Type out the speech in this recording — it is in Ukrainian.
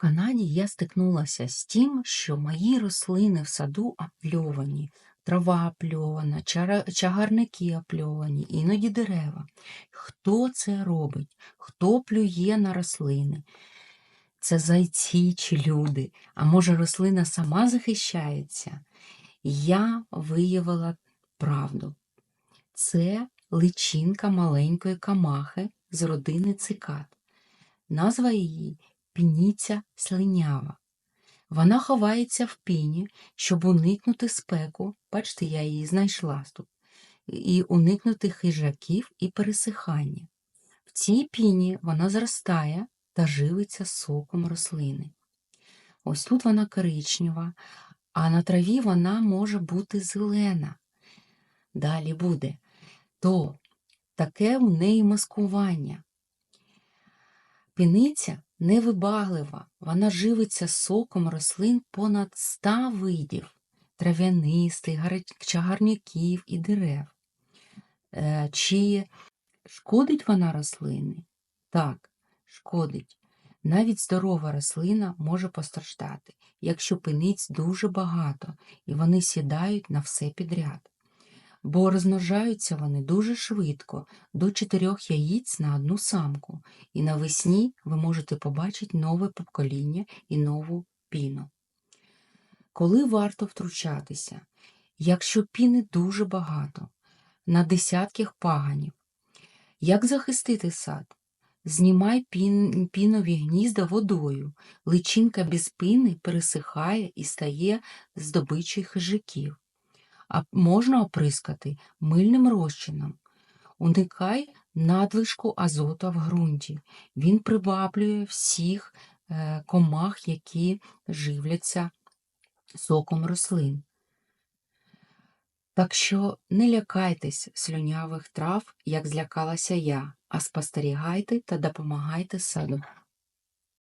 Канаді я стикнулася з тим, що мої рослини в саду опльовані, трава опльована, чара- чагарники опльовані, іноді дерева. Хто це робить? Хто плює на рослини? Це зайці чи люди? А може, рослина сама захищається? Я виявила правду. Це личинка маленької камахи з родини цикад. Назва її пініця слинява. Вона ховається в піні, щоб уникнути спеку. Бачите, я її знайшла тут. І уникнути хижаків і пересихання. В цій піні вона зростає та живиться соком рослини. Ось тут вона коричнева, а на траві вона може бути зелена. Далі буде. То таке в неї маскування. Піниця невибаглива, вона живиться соком рослин понад ста видів трав'янистих, чагарників і дерев. Е, Чи шкодить вона рослини? Так, шкодить. Навіть здорова рослина може постраждати, якщо пиниць дуже багато і вони сідають на все підряд. Бо розмножаються вони дуже швидко, до чотирьох яїць на одну самку, і навесні ви можете побачити нове покоління і нову піну. Коли варто втручатися? Якщо піни дуже багато, на десятках паганів. Як захистити сад? Знімай пін, пінові гнізда водою. Личинка без піни пересихає і стає здобичою хижаків. А можна оприскати мильним розчином. Уникай надлишку азота в ґрунті. Він приваблює всіх е, комах, які живляться соком рослин. Так що не лякайтесь слюнявих трав, як злякалася я, а спостерігайте та допомагайте саду.